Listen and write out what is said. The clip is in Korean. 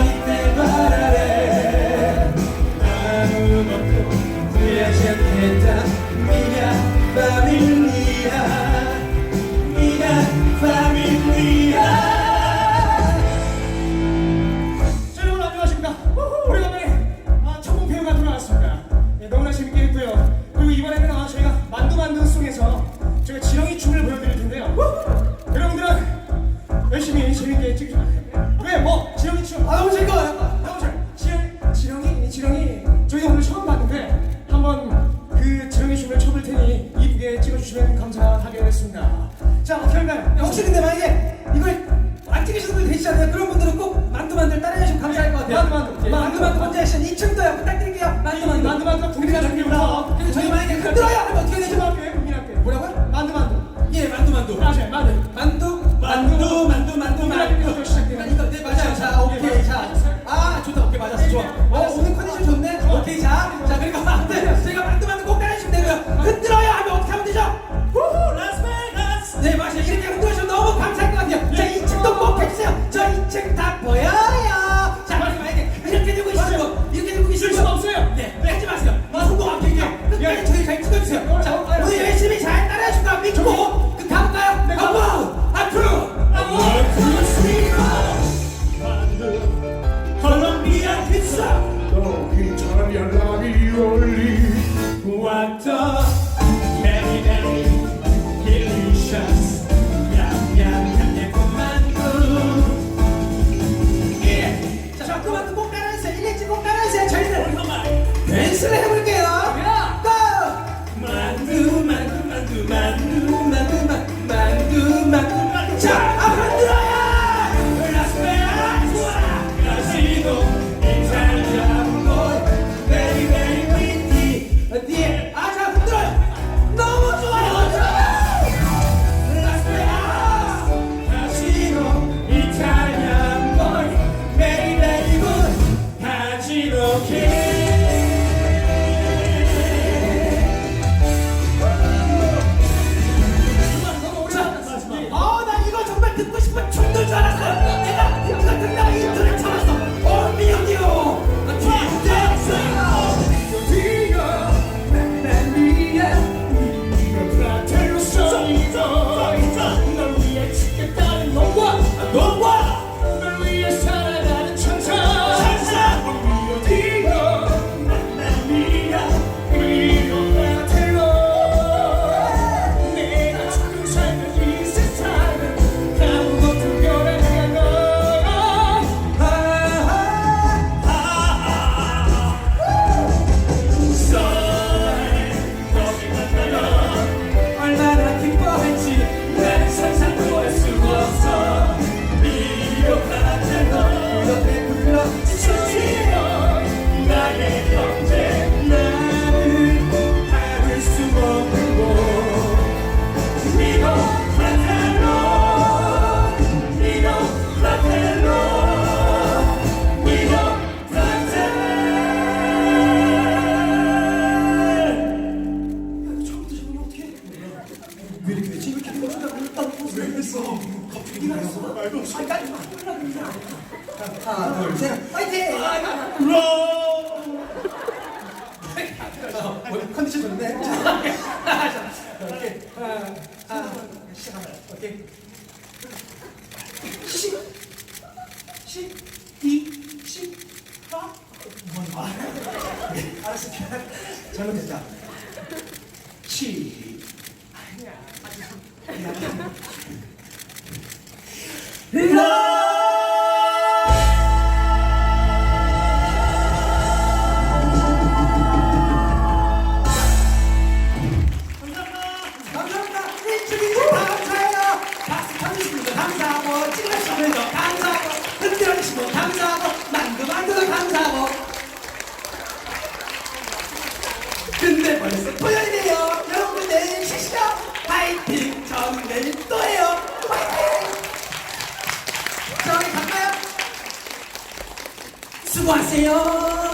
right. 생각하게 됐습니다. 자, 뭐 어떻게 네, 혹시 근데 만약에 이걸 안 찍으시는 분이 계시잖아요. 그런 분들은 꼭 만두만들 따라해주시면 감사할 것 같아요. 만두만두. 만두만두 먼저 액션 2층도요. 부탁드릴게요. 만두만두. 만두만두 국민가 중립니다. 저희 만약에 흔들어요. 하면 어떻게 되죠? 고민할게요. 고민할게요. 뭐라고요? 만두만두. 예, 만두만두. 맞아요, 만두. 만두. 만두, 만두, 만두, 만두. 시작되면 예, 그러니까 네 맞아요. 자, 오케이. 자, 아 좋다. 오케이 맞았어. 좋아. 어, 오늘 컨디션 좋네. 오케이. 자, 자 그리고 안 돼. What's? 왜 이렇게 되지? 이렇게 되지? 어, 왜 했다고 왜 그랬어? 갑자기 일어났어? 말도 없이 아니 빨리 마 하나 둘셋. 파이팅! 아, 컨디션 좋네. 오케이. 하나 하나 시작합니다. 오케이. 시 시, 이, 시, 하 뭔가 알았어 잘못했다. 시 흘러 수고하세요.